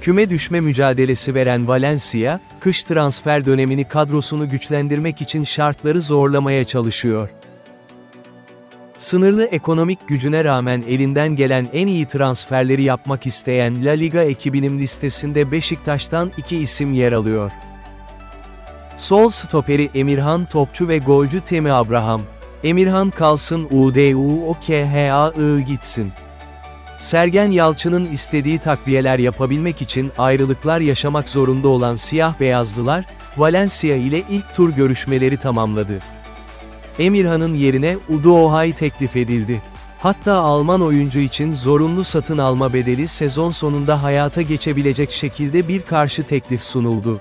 Küme düşme mücadelesi veren Valencia, kış transfer dönemini kadrosunu güçlendirmek için şartları zorlamaya çalışıyor. Sınırlı ekonomik gücüne rağmen elinden gelen en iyi transferleri yapmak isteyen La Liga ekibinin listesinde Beşiktaş'tan iki isim yer alıyor. Sol stoperi Emirhan Topçu ve golcü Temi Abraham. Emirhan kalsın UDU o KHAI gitsin. Sergen Yalçın'ın istediği takviyeler yapabilmek için ayrılıklar yaşamak zorunda olan siyah beyazlılar, Valencia ile ilk tur görüşmeleri tamamladı. Emirhan'ın yerine Udohay teklif edildi. Hatta Alman oyuncu için zorunlu satın alma bedeli sezon sonunda hayata geçebilecek şekilde bir karşı teklif sunuldu.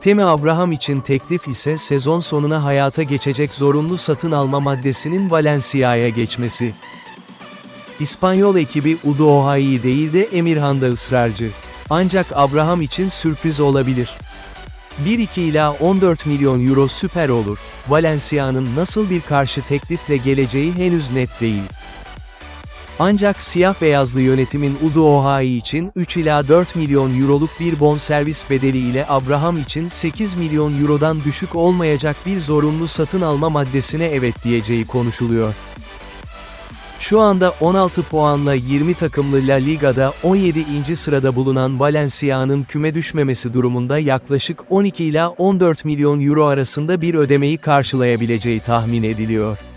Temi Abraham için teklif ise sezon sonuna hayata geçecek zorunlu satın alma maddesinin Valencia'ya geçmesi. İspanyol ekibi Udohai'yi değil de Emirhan'da ısrarcı. Ancak Abraham için sürpriz olabilir. 1-2 ila 14 milyon euro süper olur. Valencia'nın nasıl bir karşı teklifle geleceği henüz net değil. Ancak siyah beyazlı yönetimin Udohai için 3 ila 4 milyon euroluk bir bonservis bedeli ile Abraham için 8 milyon eurodan düşük olmayacak bir zorunlu satın alma maddesine evet diyeceği konuşuluyor. Şu anda 16 puanla 20 takımlı La Liga'da 17. sırada bulunan Valencia'nın küme düşmemesi durumunda yaklaşık 12 ila 14 milyon euro arasında bir ödemeyi karşılayabileceği tahmin ediliyor.